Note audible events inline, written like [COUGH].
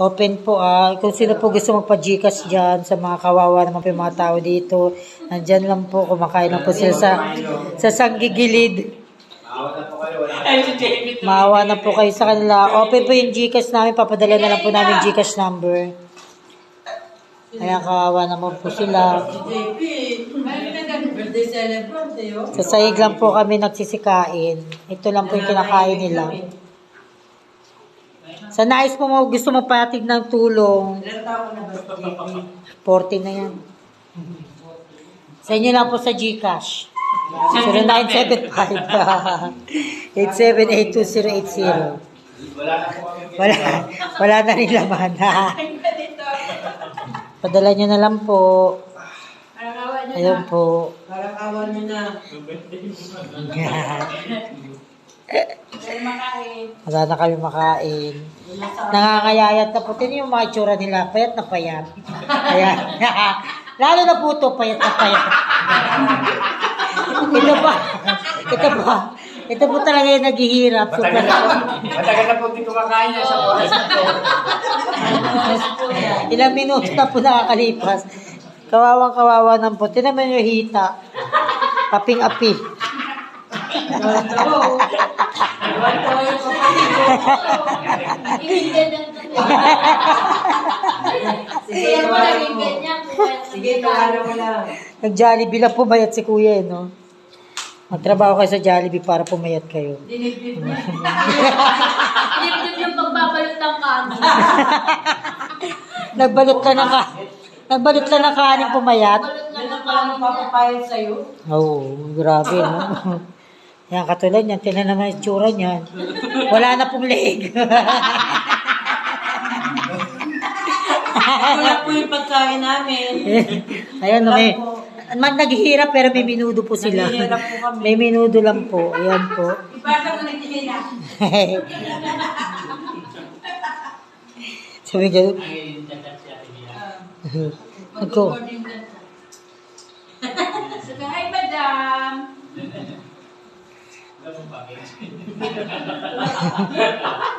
Open po ah. Kung sino po gusto magpa-Gcash dyan sa mga kawawa naman po yung mga tao dito. Nandyan lang po. Kumakain lang po sila sa, sa sanggigilid. Maawa na po kayo sa kanila. Open po yung Gcash namin. Papadala na lang po namin Gcash number. Kaya kawawa naman po sila. Sa sahig lang po kami nagsisikain. Ito lang po yung kinakain nila. Sa nais po mo gusto mapatig ng tulong, Ilan taon na ba si JP? 40 na yan. Sa inyo lang po sa Gcash. 0975 878280. [LAUGHS] Wala, wala na rin laman. [LAUGHS] Padala nyo na lang po. Ayun po. Parang awan niyo na. [LAUGHS] Wala na kami makain. Nangangayayat na po. Tingnan yung mga itsura nila. Payat na payat. Ayan. [LAUGHS] Lalo na po ito, payat na payat. [LAUGHS] ito pa. Ito pa. Ito po talaga yung naghihirap. Matagal na po. Matagal na po hindi kumakain niya sa oras na to. Ilang minuto na po nakakalipas. Kawawang kawawa ng po. [LAUGHS] Tingnan mo yung hita. Kaping-api. Sige, tawanan mo. Sige, tawanan mo lang. Nag-Jollibee lang pumayat si kuya, eh, no? Magtrabaho kayo sa Jollibee para pumayat kayo. Dinibdib niya. [LAUGHS] Yung pagbabalot ng kanin. Nagbalot ka ng ka Nagbalot ka ng kanin pumayat. Balot Yan ng paano papapayat sa'yo. Oo, oh, grabe, no? [LAUGHS] Yan, katulad niyan. Tingnan naman yung tsura niyan. Wala na pong leeg. [LAUGHS] Wala po yung pagkain namin. [LAUGHS] Ayan, no, may... Man, naghihirap pero may minudo po sila. Naghihirap po kami. May minudo lang po. Ayan po. Ipasa ko nagtitina. [LAUGHS] Sabi ko, Ako. Sabi, hi, madam. lupa [LAUGHS]